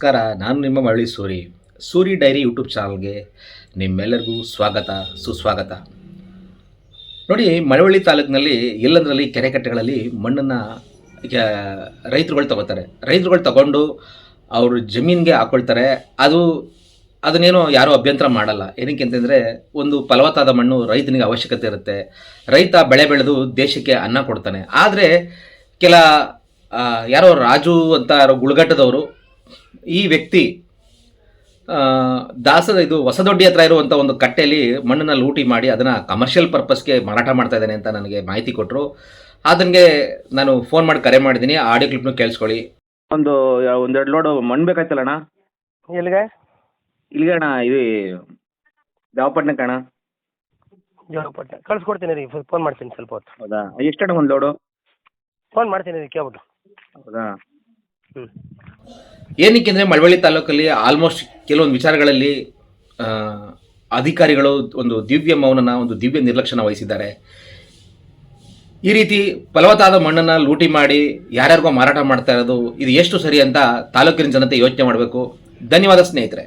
ನಮಸ್ಕಾರ, ನಾನು ನಿಮ್ಮ ಮರಳಿ ಸೂರಿ. ಸೂರಿ ಡೈರಿ ಯೂಟ್ಯೂಬ್ ಚಾನಲ್ಗೆ ನಿಮ್ಮೆಲ್ಲರಿಗೂ ಸ್ವಾಗತ, ಸುಸ್ವಾಗತ. ನೋಡಿ, ಮಳವಳ್ಳಿ ತಾಲೂಕಿನಲ್ಲಿ ಎಲ್ಲಂದರಲ್ಲಿ ಕೆರೆ ಕಟ್ಟೆಗಳಲ್ಲಿ ಮಣ್ಣನ್ನು ರೈತರುಗಳು ತಗೋತಾರೆ. ರೈತರುಗಳು ತಗೊಂಡು ಅವರು ಜಮೀನಿಗೆ ಹಾಕ್ಕೊಳ್ತಾರೆ ಅದು, ಅದನ್ನೇನೋ ಯಾರೂ ಅಭ್ಯಂತರ ಮಾಡಲ್ಲ. ಏನಕ್ಕೆ ಅಂತಂದರೆ, ಒಂದು ಫಲವತ್ತಾದ ಮಣ್ಣು ರೈತನಿಗೆ ಅವಶ್ಯಕತೆ ಇರುತ್ತೆ. ರೈತ ಬೆಳೆ ಬೆಳೆದು ದೇಶಕ್ಕೆ ಅನ್ನ ಕೊಡ್ತಾನೆ. ಆದರೆ ಕೆಲ ಯಾರೋ ರಾಜು ಅಂತ ಯಾರೋ ಗುಳಗಟ್ಟದವರು ಈ ವ್ಯಕ್ತಿ ಆ, ದಾಸದ ಇದು ಹೊಸದೊಡ್ಡಿ ಹತ್ರ ಇರುವಂಥ ಒಂದು ಕಟ್ಟೆಯಲ್ಲಿ ಮಣ್ಣನ್ನು ಲೂಟಿ ಮಾಡಿ ಅದನ್ನು ಕಮರ್ಷಿಯಲ್ ಪರ್ಪಸ್ಗೆ ಮಾರಾಟ ಮಾಡ್ತಾ ಇದ್ದಾನೆ ಅಂತ ನನಗೆ ಮಾಹಿತಿ ಕೊಟ್ಟರು ಅದನ್ಗೆ ನಾನು ಫೋನ್ ಮಾಡಿ ಕರೆ ಮಾಡಿದ್ದೀನಿ ಆಡಿಯೋ ಕ್ಲಿಪ್ನು ಕೇಳಿಸ್ಕೊಳ್ಳಿ. ಒಂದು ಒಂದೆರಡು ಲೋಡು ಮಣ್ಣು ಬೇಕಾಯ್ತಲ್ಲ ಅಣ್ಣ? ಎಲ್ಲಿಗೆ? ಇಲ್ಲಿಗೆ ಅಣ್ಣ ಇದು ದೇವಪಟ್ಟಣಕ್ಕೆ ಅಣ್ಣ. ದೇವಪಟ್ಟಣ ಕಳ್ಸ್ಕೊಡ್ತೀನಿ ರೀ ಫೋನ್ ಮಾಡ್ತೀನಿ ಸ್ವಲ್ಪ ಹೊತ್ತು. ಹೌದಾ? ಎಷ್ಟಣ್ಣ ಒಂದು ಲೋಡು? ಫೋನ್ ಮಾಡ್ತೀನಿ ರೀ ಕೇಳ್ಬಿಟ್ಟು. ಹೌದಾ? ಹ್ಞೂ ಏನಕ್ಕೆ ಅಂದರೆ ಮಳವಳ್ಳಿ ತಾಲೂಕಲ್ಲಿ ಆಲ್ಮೋಸ್ಟ್ ಕೆಲವೊಂದು ವಿಚಾರಗಳಲ್ಲಿ ಅಧಿಕಾರಿಗಳು ಒಂದು ದಿವ್ಯ ಮೌನನ, ಒಂದು ದಿವ್ಯ ನಿರ್ಲಕ್ಷಣ ವಹಿಸಿದ್ದಾರೆ. ಈ ರೀತಿ ಫಲವತ್ತಾದ ಮಣ್ಣನ್ನು ಲೂಟಿ ಮಾಡಿ ಯಾರ್ಯಾರಿಗೋ ಮಾರಾಟ ಮಾಡ್ತಾ ಇರೋದು, ಇದು ಎಷ್ಟು ಸರಿ ಅಂತ ತಾಲೂಕಿನ ಜನತೆ ಯೋಚನೆ ಮಾಡಬೇಕು. ಧನ್ಯವಾದ ಸ್ನೇಹಿತರೆ.